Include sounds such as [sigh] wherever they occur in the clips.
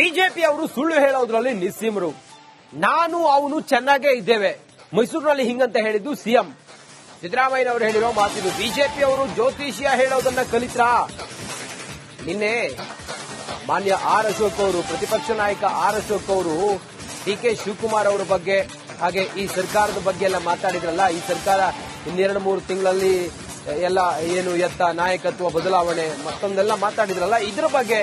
BJP ಅವರು ಸುಳ್ಳು ಹೇಳೋದ್ರಲ್ಲಿ ನಿಸ್ಸೀಮರು. ನಾನು, ಅವನು ಚೆನ್ನಾಗೇ ಇದ್ದೇವೆ. ಮೈಸೂರಿನಲ್ಲಿ ಹಿಂಗಂತ ಹೇಳಿದ್ದು ಸಿಎಂ. ಸಿದ್ದರಾಮಯ್ಯ ಅವರು ಹೇಳಿರೋ ಮಾತಿದು ಬಿಜೆಪಿ ಅವರು ಜ್ಯೋತಿಷ್ಯ ಹೇಳೋದನ್ನ ಕಲಿತ್ರಾ? ನಿನ್ನೆ ಮಾನ್ಯ ಆರ್ ಅಶೋಕ್ ಅವರು, ಪ್ರತಿಪಕ್ಷ ನಾಯಕ ಆರ್ ಅಶೋಕ್ ಅವರು ಡಿ ಕೆ ಶಿವಕುಮಾರ್ ಅವರ ಬಗ್ಗೆ, ಹಾಗೆ ಈ ಸರ್ಕಾರದ ಬಗ್ಗೆ ಎಲ್ಲ ಮಾತಾಡಿದ್ರಲ್ಲ, ಈ ಸರ್ಕಾರ ಇನ್ನೆರಡು ಮೂರು ತಿಂಗಳಲ್ಲಿ ಎಲ್ಲ ಏನು ಎತ್ತ ನಾಯಕತ್ವ ಬದಲಾವಣೆ ಮತ್ತೊಂದೆಲ್ಲ ಮಾತಾಡಿದ್ರಲ್ಲ, ಇದ್ರ ಬಗ್ಗೆ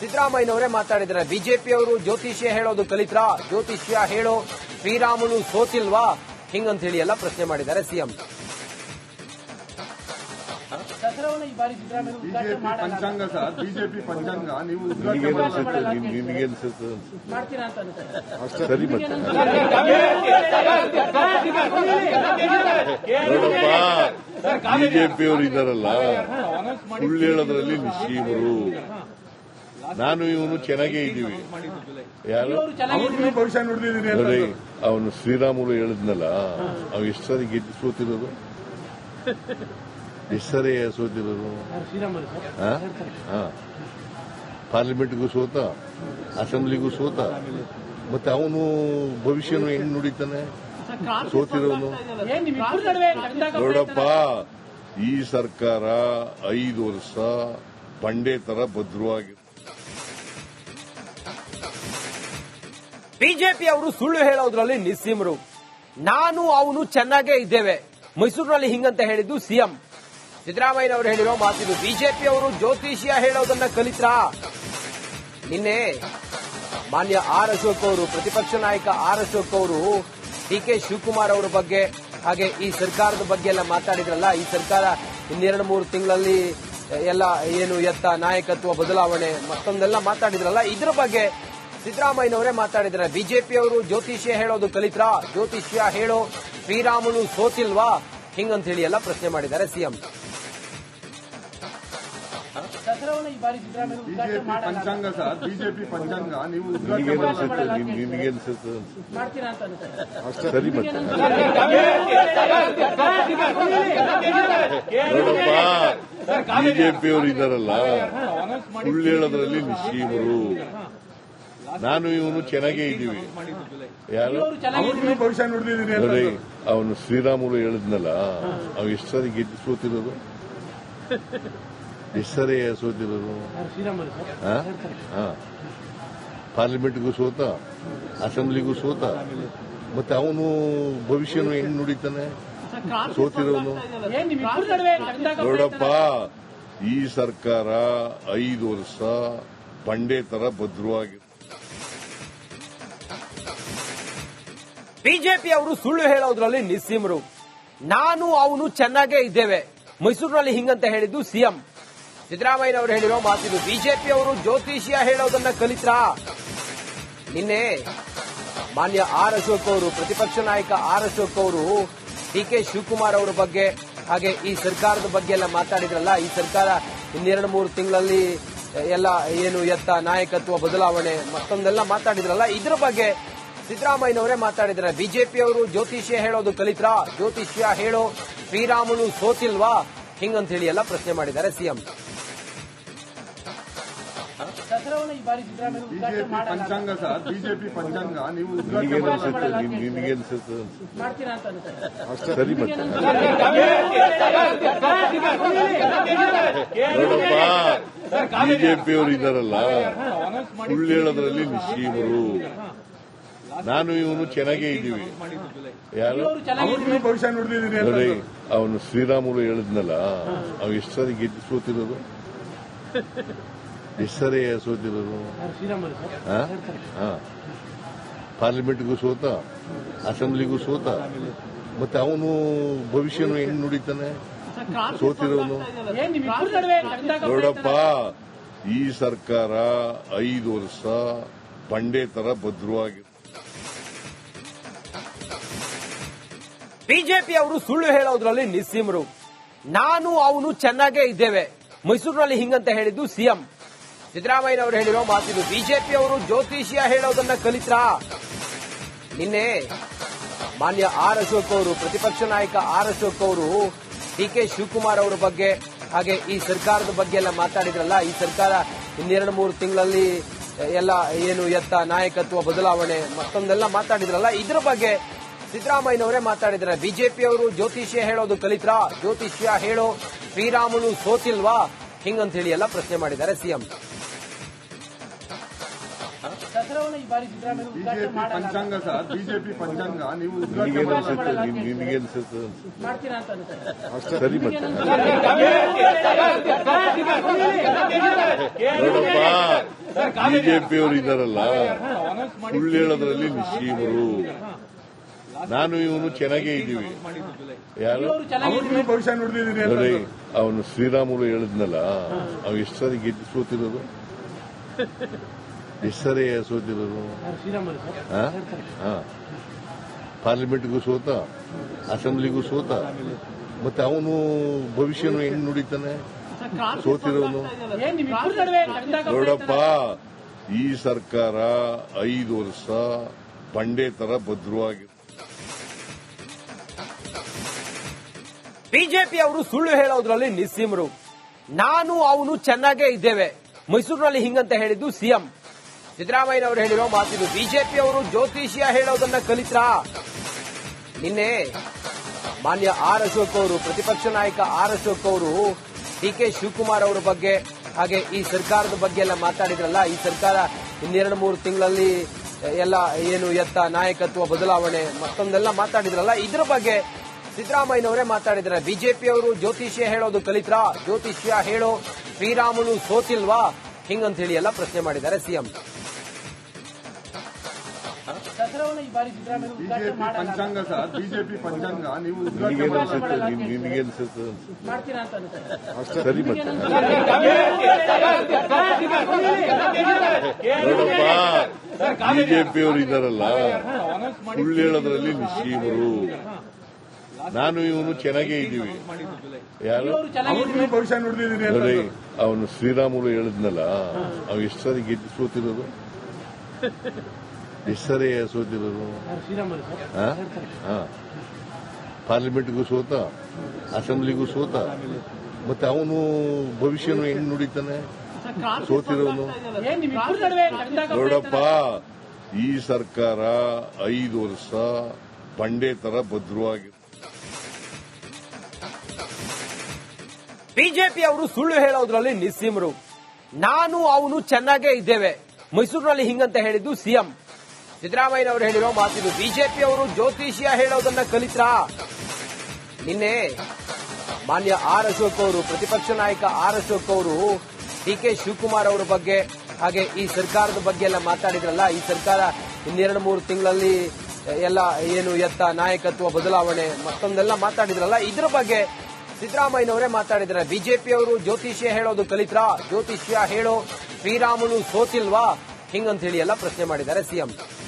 ಸಿದ್ದರಾಮಯ್ಯನವರೇ ಮಾತಾಡಿದ್ದಾರೆ. ಬಿಜೆಪಿ ಅವರು ಜ್ಯೋತಿಷ್ಯ ಹೇಳೋದು ಕಲಿತ್ರಾ. ಜ್ಯೋತಿಷ್ಯ ಹೇಳೋ ಶ್ರೀರಾಮನು ಸೋತಿಲ್ವಾ? ಹಿಂಗಂತ ಹೇಳಿ ಎಲ್ಲ ಪ್ರಶ್ನೆ ಮಾಡಿದ್ದಾರೆ ಸಿಎಂ. ಪಂಚಾಂಗ ಸರ್. ಬಿಜೆಪಿ ಪಂಚಾಂಗ. ನೀವು ಉದ್ಘಾಟನೆ ನಿನಗೇನು ಮಾಡಲ್ಲ. ಅನ್ಸುತ್ತೆ ನಿನ್- ನಿನಗೇನ್ ಅನ್ಸುತ್ತೆ? ಮಾಡ್ತೀರಾ ಅಂತ ಅನ್ಸುತ್ತೆ. ಸರಿ ಮತ್ತೆ. ನೋಡಪ್ಪ ಬಿಜೆಪಿ ಅವರು ಇದ್ದಾರಲ್ಲ. ಸುಳ್ಳು ಹೇಳೋದ್ರಲ್ಲಿ ನಿಶ್ಚೀಮರು ನಾನು ಇವನು ಚೆನ್ನಾಗೇ ಇದ್ದೀವಿ. ಯಾರು? ಭವಿಷ್ಯ ನೋಡಿ ಅವನು ಶ್ರೀರಾಮುಲು ಹೇಳಿದ್ನಲ್ಲ ಅವ್ ಎಷ್ಟು ಸರಿ ಗೆದ್ದು ಸೋತಿರೋದು? ಎಷ್ಟು ಸರಿ ಸೋತಿರೋದು. ಪಾರ್ಲಿಮೆಂಟ್ಗೂ ಸೋತ ಅಸೆಂಬ್ಲಿಗೂ ಸೋತ. ಮತ್ತೆ ಅವನು ಭವಿಷ್ಯನು ಹೆಂಗ್ ನುಡಿತಾನೆ? ಸೋತಿರೋನು? ನೋಡಪ್ಪ ಈ ಸರ್ಕಾರ ಐದು ವರ್ಷ ಬಂಡೆ ತರ ಭದ್ರವಾಗಿ ಬಿಜೆಪಿ ಅವರು ಸುಳ್ಳು ಹೇಳೋದ್ರಲ್ಲಿ ನಿಸ್ಸೀಮರು. ನಾನು, ಅವನು ಚೆನ್ನಾಗೇ ಇದ್ದೇವೆ. ಮೈಸೂರಿನಲ್ಲಿ ಹಿಂಗಂತ ಹೇಳಿದ್ದು ಸಿಎಂ. ಸಿದ್ದರಾಮಯ್ಯ ಅವರು ಹೇಳಿರೋ ಮಾತಿದು. ಬಿಜೆಪಿ ಅವರು ಜ್ಯೋತಿಷ್ಯ ಹೇಳೋದನ್ನ ಕಲಿತ್ರಾ. ನಿನ್ನೆ ಮಾನ್ಯ ಆರ್ ಅಶೋಕ್ ಅವರು, ಪ್ರತಿಪಕ್ಷ ನಾಯಕ ಆರ್ ಅಶೋಕ್ ಅವರು ಡಿ ಕೆ ಶಿವಕುಮಾರ್ ಅವರ ಬಗ್ಗೆ, ಹಾಗೆ ಈ ಸರ್ಕಾರದ ಬಗ್ಗೆ ಎಲ್ಲ ಮಾತಾಡಿದ್ರಲ್ಲ, ಈ ಸರ್ಕಾರ ಇನ್ನೆರಡು ಮೂರು ತಿಂಗಳಲ್ಲಿ ಎಲ್ಲ ಏನು ಎತ್ತ, ನಾಯಕತ್ವ, ಬದಲಾವಣೆ, ಮತ್ತೊಂದೆಲ್ಲ ಮಾತಾಡಿದ್ರಲ್ಲ, ಇದ್ರ ಬಗ್ಗೆ ಸಿದ್ದರಾಮಯ್ಯನವರೇ ಮಾತಾಡಿದ್ದಾರೆ ಬಿಜೆಪಿ ಅವರು ಜ್ಯೋತಿಷ್ಯ ಹೇಳೋದು ಕಲಿತ್ರಾ ಜ್ಯೋತಿಷ್ಯ ಹೇಳೋ ಶ್ರೀರಾಮನು ಸೋತಿಲ್ವಾ ಹಿಂಗಂತ ಹೇಳಿ ಎಲ್ಲ ಪ್ರಶ್ನೆ ಮಾಡಿದ್ದಾರೆ ಸಿಎಂ ಪಂಚಾಂಗ ಸರ್ ಬಿಜೆಪಿ ಪಂಚಾಂಗ ನೀವು ಉದ್ಘಾಟನೆ ನಿನಗೇನು ಮಾಡಲ್ಲ. ಅನ್ಸುತ್ತೆ ನಿನ್- ಮಾಡ್ತೀರಾ ಅಂತ ಅನ್ಸುತ್ತೆ ಸರಿ ಮತ್ತೆ ನೋಡಪ್ಪ ಬಿಜೆಪಿ ಅವರು ಇದ್ದಾರಲ್ಲ ಸುಳ್ಳು ಹೇಳೋದ್ರಲ್ಲಿ ನಿಶ್ಚೀಮರು ನಾನು ಇವನು ಚೆನ್ನಾಗೇ ಇದ್ದೀವಿ. ಯಾರು? ನೋಡಿ ಅವನು ಶ್ರೀರಾಮುಲು ಹೇಳಿದ್ನಲ್ಲ ಅವ್ ಎಷ್ಟು ಸರಿ ಗೆದ್ದು ಸೋತಿರೋದು? ಎಷ್ಟು ಸರಿ ಸೋತಿರೋದು. ಪಾರ್ಲಿಮೆಂಟ್ಗೂ ಸೋತ ಅಸೆಂಬ್ಲಿಗೂ ಸೋತ ಮತ್ತೆ ಅವನು ಭವಿಷ್ಯನು ಹೆಂಗ್ ನುಡಿತಾನೆ? ಸೋತಿರೋನು? ನೋಡಪ್ಪ ಈ ಸರ್ಕಾರ ಐದು ವರ್ಷ ಬಂಡೆ ತರ ಭದ್ರವಾಗಿ ಬಿಜೆಪಿ ಅವರು ಸುಳ್ಳು ಹೇಳೋದ್ರಲ್ಲಿ ನಿಸ್ಸೀಮರು. ನಾನು, ಅವನು ಚೆನ್ನಾಗೇ ಇದ್ದೇವೆ. ಮೈಸೂರಿನಲ್ಲಿ ಹಿಂಗಂತ ಹೇಳಿದ್ದು ಸಿಎಂ. ಸಿದ್ದರಾಮಯ್ಯ ಅವರು ಹೇಳಿರೋ ಮಾತಿದು. ಬಿಜೆಪಿ ಅವರು ಜ್ಯೋತಿಷ್ಯ ಹೇಳೋದನ್ನ ಕಲಿತ್ರಾ? ನಿನ್ನೆ ಮಾನ್ಯ ಆರ್ ಅಶೋಕ್ ಅವರು, ಪ್ರತಿಪಕ್ಷ ನಾಯಕ ಆರ್ ಅಶೋಕ್ ಅವರು ಡಿ ಕೆ ಶಿವಕುಮಾರ್ ಅವರ ಬಗ್ಗೆ, ಹಾಗೆ ಈ ಸರ್ಕಾರದ ಬಗ್ಗೆ ಎಲ್ಲ ಮಾತಾಡಿದ್ರಲ್ಲ, ಈ ಸರ್ಕಾರ ಇನ್ನೆರಡು ಮೂರು ತಿಂಗಳಲ್ಲಿ ಎಲ್ಲ ಏನು ಎತ್ತ, ನಾಯಕತ್ವ, ಬದಲಾವಣೆ, ಮತ್ತೊಂದೆಲ್ಲ ಮಾತಾಡಿದ್ರಲ್ಲ, ಇದ್ರ ಬಗ್ಗೆ ಸಿದ್ದರಾಮಯ್ಯನವರೇ ಮಾತಾಡಿದ್ದಾರೆ. ಬಿಜೆಪಿ ಅವರು ಜ್ಯೋತಿಷ್ಯ ಹೇಳೋದು ಕಲಿತ್ರಾ ಜ್ಯೋತಿಷ್ಯ ಹೇಳೋ ಶ್ರೀರಾಮನು ಸೋತಿಲ್ವಾ? ಹಿಂಗಂತ ಹೇಳಿ ಎಲ್ಲ ಪ್ರಶ್ನೆ ಮಾಡಿದ್ದಾರೆ ಸಿಎಂ. ಪಂಚಾಂಗ ಸರ್. ಬಿಜೆಪಿ ಪಂಚಾಂಗ. ನೀವು ಸರಿ ಮತ್ತೆ. ಬಿಜೆಪಿ ಅವರು ಇದ್ದಾರಲ್ಲ ಸುಳ್ಳು ಹೇಳೋದ್ರಲ್ಲಿ ನಿಶ್ಚೀಮರು. ನಾನು ಇವನು ಚೆನ್ನಾಗೇ ಇದ್ದೀವಿ. ಯಾರು? ನೋಡಿ ಅವನು ಶ್ರೀರಾಮುಲು ಹೇಳಿದ್ನಲ್ಲ ಅವ್ ಎಷ್ಟು ಸರಿ ಗೆದ್ದು ಸೋತಿರೋದು? ಎಷ್ಟು ಸರಿ? ಸೋತಿರೋದು. ಪಾರ್ಲಿಮೆಂಟ್ಗೂ ಸೋತ ಅಸೆಂಬ್ಲಿಗೂ ಸೋತ ಮತ್ತೆ ಅವನು ಭವಿಷ್ಯನು ಹೆಂಗ್ ನುಡಿತಾನೆ? ಸೋತಿರೋನು? ನೋಡಪ್ಪ ಈ ಸರ್ಕಾರ ಐದು ವರ್ಷ ಬಂಡೆ ತರ ಭದ್ರವಾಗಿ ಬಿಜೆಪಿ ಅವರು ಸುಳ್ಳು ಹೇಳೋದ್ರಲ್ಲಿ ನಿಸ್ಸೀಮರು. ನಾನು, ಅವನು ಚೆನ್ನಾಗೇ ಇದ್ದೇವೆ. ಮೈಸೂರಿನಲ್ಲಿ ಹಿಂಗಂತ ಹೇಳಿದ್ದು ಸಿಎಂ. ಸಿದ್ದರಾಮಯ್ಯ ಅವರು ಹೇಳಿರೋ ಮಾತಿದು ಬಿಜೆಪಿ ಅವರು ಜ್ಯೋತಿಷ್ಯ ಹೇಳೋದನ್ನ ಕಲಿತ್ರಾ? ನಿನ್ನೆ ಮಾನ್ಯ ಆರ್ ಅಶೋಕ್ ಅವರು, ಪ್ರತಿಪಕ್ಷ ನಾಯಕ ಆರ್ ಅಶೋಕ್ ಅವರು ಡಿ ಕೆ ಶಿವಕುಮಾರ್ ಅವರ ಬಗ್ಗೆ, ಹಾಗೆ ಈ ಸರ್ಕಾರದ ಬಗ್ಗೆ ಎಲ್ಲ ಮಾತಾಡಿದ್ರಲ್ಲ, ಈ ಸರ್ಕಾರ ಇನ್ನೆರಡು ಮೂರು ತಿಂಗಳಲ್ಲಿ ಎಲ್ಲ ಏನು ಎತ್ತ ನಾಯಕತ್ವ ಬದಲಾವಣೆ ಮತ್ತೊಂದೆಲ್ಲ ಮಾತಾಡಿದ್ರಲ್ಲ, ಇದ್ರ ಬಗ್ಗೆ ಸಿದ್ದರಾಮಯ್ಯನವರೇ ಮಾತಾಡಿದ್ದಾರೆ. ಬಿಜೆಪಿಯವರು ಜ್ಯೋತಿಷ್ಯ ಹೇಳೋದು ಕಲಿತ್ರಾ? ಜ್ಯೋತಿಷ್ಯ ಹೇಳೋ ಶ್ರೀರಾಮನು ಸೋತಿಲ್ವಾ? ಹಿಂಗಂತ ಹೇಳಿ ಎಲ್ಲ ಪ್ರಶ್ನೆ ಮಾಡಿದ್ದಾರೆ ಸಿಎಂ. ಪಂಚಾಂಗ ಸರ್. ಬಿಜೆಪಿ ಪಂಚಾಂಗ. ನೀವು ಸರಿ ಮತ್ತೆ. ಬಿಜೆಪಿಯವರು ಇದ್ದಾರಲ್ಲ ಸುಳ್ಳು ಹೇಳೋದ್ರಲ್ಲಿ ನಿಶ್ಚೀಮರು ನಾನು ಇವನು ಚೆನ್ನಾಗೇ ಇದ್ದೀವಿ. ಯಾರು? ಅವನು ಶ್ರೀರಾಮುಲು ಹೇಳಿದ್ನಲ್ಲ ಅವ್ ಎಷ್ಟು ಸರಿ ಗೆದ್ದು ಸೋತಿರೋದು? [laughs] ಎಷ್ಟು ಸರಿ ಸೋತಿರೋದು. ಪಾರ್ಲಿಮೆಂಟ್ಗೂ ಸೋತ ಅಸೆಂಬ್ಲಿಗೂ ಸೋತ ಮತ್ತೆ ಅವನು ಭವಿಷ್ಯನು ಹೆಂಗ್ ನುಡಿತಾನೆ? ಸೋತಿರೋನು? ನೋಡಪ್ಪ ಈ ಸರ್ಕಾರ ಐದು ವರ್ಷ ಬಂಡೆ ತರ ಭದ್ರವಾಗಿ ಬಿಜೆಪಿ ಅವರು ಸುಳ್ಳು ಹೇಳೋದ್ರಲ್ಲಿ ನಿಸ್ಸೀಮರು. ನಾನು, ಅವನು ಚೆನ್ನಾಗೇ ಇದ್ದೇವೆ. ಮೈಸೂರಿನಲ್ಲಿ ಹಿಂಗಂತ ಹೇಳಿದ್ದು ಸಿಎಂ. ಸಿದ್ದರಾಮಯ್ಯನವರು ಹೇಳಿರೋ ಮಾತಿದು. ಬಿಜೆಪಿ ಅವರು ಜ್ಯೋತಿಷ್ಯ ಹೇಳೋದನ್ನ ಕಲಿತ್ರಾ? ನಿನ್ನೆ ಮಾನ್ಯ ಆರ್ ಅಶೋಕ್ ಅವರು, ಪ್ರತಿಪಕ್ಷ ನಾಯಕ ಆರ್ ಅಶೋಕ್ ಅವರು ಡಿ ಕೆ ಶಿವಕುಮಾರ್ ಅವರ ಬಗ್ಗೆ, ಹಾಗೆ ಈ ಸರ್ಕಾರದ ಬಗ್ಗೆ ಎಲ್ಲ ಮಾತಾಡಿದ್ರಲ್ಲ, ಈ ಸರ್ಕಾರ ಇನ್ನೆರಡು ಮೂರು ತಿಂಗಳಲ್ಲಿ ಎಲ್ಲ ಏನು ಎತ್ತ, ನಾಯಕತ್ವ, ಬದಲಾವಣೆ, ಮತ್ತೊಂದೆಲ್ಲ ಮಾತಾಡಿದ್ರಲ್ಲ, ಇದ್ರ ಬಗ್ಗೆ ಸಿದ್ದರಾಮಯ್ಯನವರೇ ಮಾತಾಡಿದ್ದಾರೆ. ಬಿಜೆಪಿಯವರು ಜ್ಯೋತಿಷ್ಯ ಹೇಳೋದು ಕಲಿತ್ರಾ. ಜ್ಯೋತಿಷ್ಯ ಹೇಳೋ ಶ್ರೀರಾಮುಲು ಸೋತಿಲ್ವಾ? ಹಿಂಗಂತ ಹೇಳಿ ಎಲ್ಲ ಪ್ರಶ್ನೆ ಮಾಡಿದ್ದಾರೆ ಸಿಎಂ. ಪಂಚಾಂಗ ಸರ್. ಬಿಜೆಪಿ ಪಂಚಾಂಗ. ನೀವು ಸರಿ ಬಿಜೆಪಿಯವರು ಇದ್ದಾರಲ್ಲ. ಸುಳ್ಳು ಹೇಳೋದ್ರಲ್ಲಿ ನಿಶ್ಚೀಮರು ನಾನು ಇವನು ಚೆನ್ನಾಗೇ ಇದ್ದೀವಿ. ಯಾರು? ನೋಡಿ ಅವನು ಶ್ರೀರಾಮುಲು ಹೇಳಿದ್ನಲ್ಲ ಅವ್ ಎಷ್ಟು ಸರಿ ಗೆದ್ದು ಸೋತಿರೋದು? ಎಷ್ಟು ಸರಿ ಸೋತಿರೋದು? ಶ್ರೀರಾಮುಲು ಸರ್ ಹಾ? ಹಾ. ಪಾರ್ಲಿಮೆಂಟ್ಗೂ ಸೋತ ಅಸೆಂಬ್ಲಿಗೂ ಸೋತ ಮತ್ತೆ ಅವನು ಭವಿಷ್ಯನು ಹೆಂಗ್ ನುಡಿತಾನೆ? ಸೋತಿರೋನು? ನೋಡಪ್ಪ ಈ ಸರ್ಕಾರ ಐದು ವರ್ಷ ಬಂಡೆ ತರ ಭದ್ರವಾಗಿ ಬಿಜೆಪಿ ಅವರು ಸುಳ್ಳು ಹೇಳೋದ್ರಲ್ಲಿ ನಿಸ್ಸೀಮರು. ನಾನು, ಅವನು ಚೆನ್ನಾಗೇ ಇದ್ದೇವೆ. ಮೈಸೂರಿನಲ್ಲಿ ಹಿಂಗಂತ ಹೇಳಿದ್ದು ಸಿಎಂ. ಸಿದ್ದರಾಮಯ್ಯನವರು ಹೇಳಿರೋ ಮಾತಿದು ಬಿಜೆಪಿ ಅವರು ಜ್ಯೋತಿಷ್ಯ ಹೇಳೋದನ್ನ ಕಲಿತ್ರಾ? ನಿನ್ನೆ ಮಾನ್ಯ ಆರ್ ಅಶೋಕ್ ಅವರು, ಪ್ರತಿಪಕ್ಷ ನಾಯಕ ಆರ್ ಅಶೋಕ್ ಅವರು ಡಿ ಕೆ ಶಿವಕುಮಾರ್ ಅವರ ಬಗ್ಗೆ, ಹಾಗೆ ಈ ಸರ್ಕಾರದ ಬಗ್ಗೆ ಎಲ್ಲ ಮಾತಾಡಿದ್ರಲ್ಲ, ಈ ಸರ್ಕಾರ ಇನ್ನೆರಡು ಮೂರು ತಿಂಗಳಲ್ಲಿ ಎಲ್ಲ ಏನು ಎತ್ತ ನಾಯಕತ್ವ ಬದಲಾವಣೆ ಮತ್ತೊಂದೆಲ್ಲ ಮಾತಾಡಿದ್ರಲ್ಲ, ಇದ್ರ ಬಗ್ಗೆ ಸಿದ್ದರಾಮಯ್ಯನವರೇ ಮಾತಾಡಿದ್ದಾರೆ. ಬಿಜೆಪಿಯವರು ಜ್ಯೋತಿಷ್ಯ ಹೇಳೋದು ಕಲಿತ್ರಾ. ಜ್ಯೋತಿಷ್ಯ ಹೇಳೋ ಶ್ರೀರಾಮನು ಸೋತಿಲ್ವಾ? ಹಿಂಗಂತ ಹೇಳಿ ಎಲ್ಲ ಪ್ರಶ್ನೆ ಮಾಡಿದ್ದಾರೆ ಸಿಎಂ.